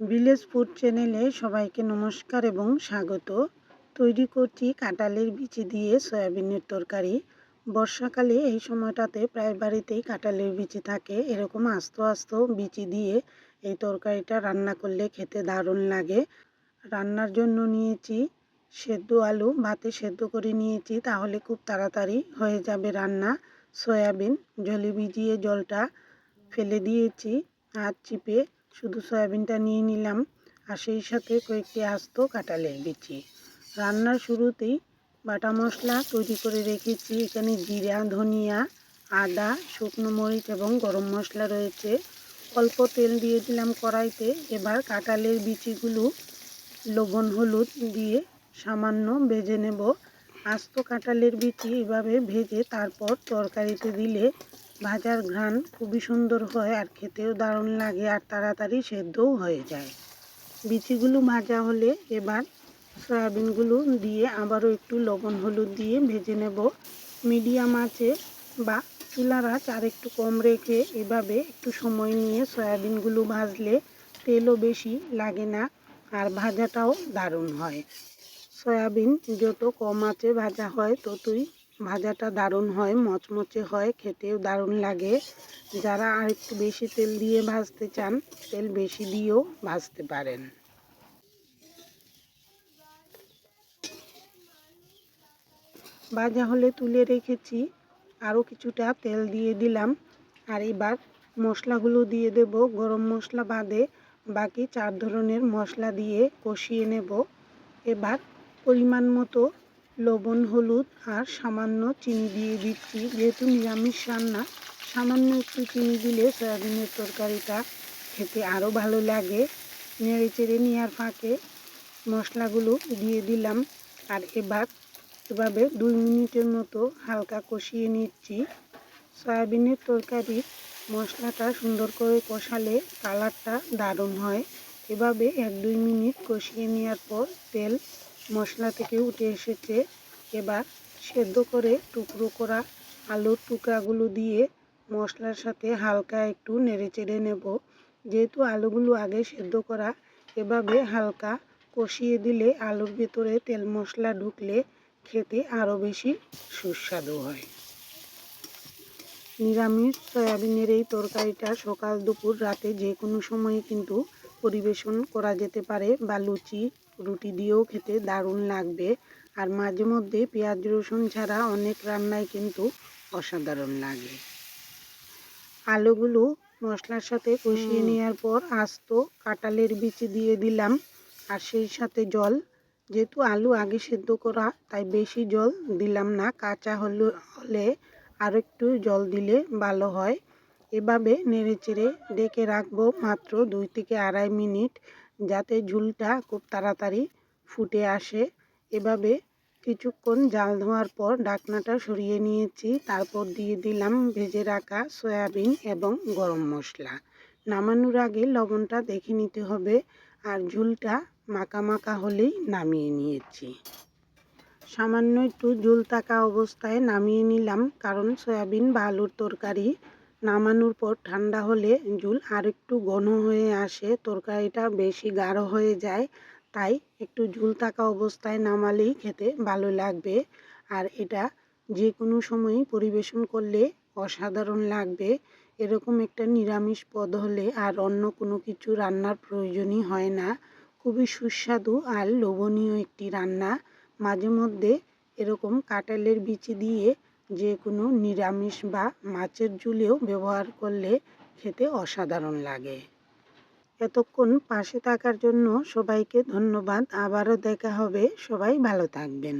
Village food চ্যানেলে সবাইকে নমস্কার এবং স্বাগত। তৈরি করছি কাঁঠালের বিচি দিয়ে সয়াবিনের তরকারি। বর্ষাকালে এই সময়টাতে প্রায় বাড়িতেই কাঁঠালের বিচি থাকে। এরকম আস্ত আস্ত বিচি দিয়ে এই তরকারিটা রান্না করলে খেতে দারুণ লাগে। রান্নার জন্য নিয়েছি সেদ্ধ আলু। ভাতে সেদ্ধ করে নিয়েছি, তাহলে খুব তাড়াতাড়ি হয়ে যাবে রান্না। সয়াবিন, জলে ভিজিয়ে জলটা ফেলে দিয়েছি আর চিপে। শুধু সয়াবিনটা নিয়ে নিলাম আর সেই সাথে কয়েকটি আস্ত কাঁঠালের বিচি। রান্নার শুরুতেই বাটা মশলা তৈরি করে রেখেছি। এখানে জিরা, ধনিয়া, আদা, শুকনো মরিচ এবং গরম মশলা রয়েছে। অল্প তেল দিয়ে দিলাম কড়াইতে। এবার কাঁঠালের বিচিগুলো লবণ, হলুদ দিয়ে সামান্য ভেজে নেব। আস্ত কাঁঠালের বিচি এভাবে ভেজে তারপর তরকারিতে দিলে ভাজার ঘ্রাণ খুবই সুন্দর হয় আর খেতেও দারুণ লাগে আর তাড়াতাড়ি সেদ্ধও হয়ে যায়। বিচিগুলো ভাজা হলে এবার সয়াবিনগুলো দিয়ে আবারও একটু লবণ হলুদ দিয়ে ভেজে নেব। মিডিয়াম আঁচে বা চুলার আঁচ আর একটু কম রেখে এভাবে একটু সময় নিয়ে সয়াবিনগুলো ভাজলে তেলও বেশি লাগে না আর ভাজাটাও দারুণ হয়। সয়াবিন যত কম আঁচে ভাজা হয় ততই ভাজাটা দারুণ হয়, মচমচে হয়, খেতেও দারুণ লাগে। যারা আর একটু বেশি তেল দিয়ে ভাজতে চান, তেল বেশি দিয়েও ভাজতে পারেন। ভাজা হলে তুলে রেখেছি, আরও কিছুটা তেল দিয়ে দিলাম। আর এবার মশলাগুলো দিয়ে দেব, গরম মশলা বাদে বাকি চার ধরনের মশলা দিয়ে কষিয়ে নেব। এবার পরিমাণ মতো লবণ, হলুদ আর সামান্য চিনি দিয়ে দিচ্ছি। যেহেতু নিরামিষ রান্না, সামান্য একটু চিনি দিলে সয়াবিনের তরকারিটা খেতে আরও ভালো লাগে। নেড়ে চেড়ে নেওয়ার ফাঁকে মশলাগুলো দিয়ে দিলাম। আর এবার এভাবে দুই মিনিটের মতো হালকা কষিয়ে নিচ্ছি। সয়াবিনের তরকারির মশলাটা সুন্দর করে কষালে কালারটা দারুণ হয়। এভাবে এক দুই মিনিট কষিয়ে নেওয়ার পর তেল মশলা থেকে উঠে এসেছে। এবার সেদ্ধ করে টুকরো করা আলুর টুকরাগুলো দিয়ে মশলার সাথে হালকা একটু নেড়ে চেড়ে নেব। যেহেতু আলুগুলো আগে সেদ্ধ করা, এভাবে হালকা কষিয়ে দিলে আলুর ভেতরে তেল মশলা ঢুকলে খেতে আরও বেশি সুস্বাদু হয়। নিরামিষ সয়াবিনের এই তরকারিটা সকাল দুপুর রাতে যে কোনো সময়ে কিন্তু পরিবেশন করা যেতে পারে, বা লুচি রুটি দিয়েও খেতে দারুণ লাগবে। আর মাঝে মধ্যে পেঁয়াজ রসুন ছাড়া অনেক রান্নায় কিন্তু অসাধারণ লাগে। আলুগুলো মশলার সাথে কষিয়ে নেওয়ার পর আস্ত কাঁঠালের বিচি দিয়ে দিলাম। আর সেই সাথে জল যেহেতু আলু আগে সেদ্ধ করা তাই বেশি জল দিলাম না। কাঁচা হলে হলে আর একটু জল দিলে ভালো হয়। এভাবে নেড়ে চেড়ে ডেকে রাখব মাত্র দুই থেকে আড়াই মিনিট। যাতে ঝুলটা খুব তাড়াতাড়ি ফুটে আসে। এভাবে কিছুক্ষণ জাল ধোয়ার পর ডাকনাটা সরিয়ে নিয়েছি। তারপর দিয়ে দিলাম ভেজে রাখা সয়াবিন এবং গরম মশলা। নামানোর আগে লবণটা দেখে নিতে হবে আর ঝুলটা মাখা মাখা হলেই নামিয়ে নিয়েছি। সামান্য একটু ঝুল থাকা অবস্থায় নামিয়ে নিলাম, কারণ সয়াবিন বা আলুর তরকারি নামানোর পর ঠান্ডা হলে ঝুল আর একটু ঘন হয়ে আসে, তরকারিটা বেশি গাঢ় হয়ে যায়। তাই একটু ঝুল থাকা অবস্থায় নামালেই খেতে ভালো লাগবে। আর এটা যে কোনো সময়ই পরিবেশন করলে অসাধারণ লাগবে। এরকম একটা নিরামিষ পদ হলে আর অন্য কোনো কিছু রান্নার প্রয়োজনই হয় না। খুবই সুস্বাদু আর লোভনীয় একটি রান্না। মাঝে মধ্যে এরকম কাঁঠালের বিচি দিয়ে যে কোনো নিরামিষ বা মাছের ঝুলেও ব্যবহার করলে খেতে অসাধারণ লাগে। এতক্ষণ পাশে থাকার জন্য সবাইকে ধন্যবাদ। আবারও দেখা হবে। সবাই ভালো থাকবেন।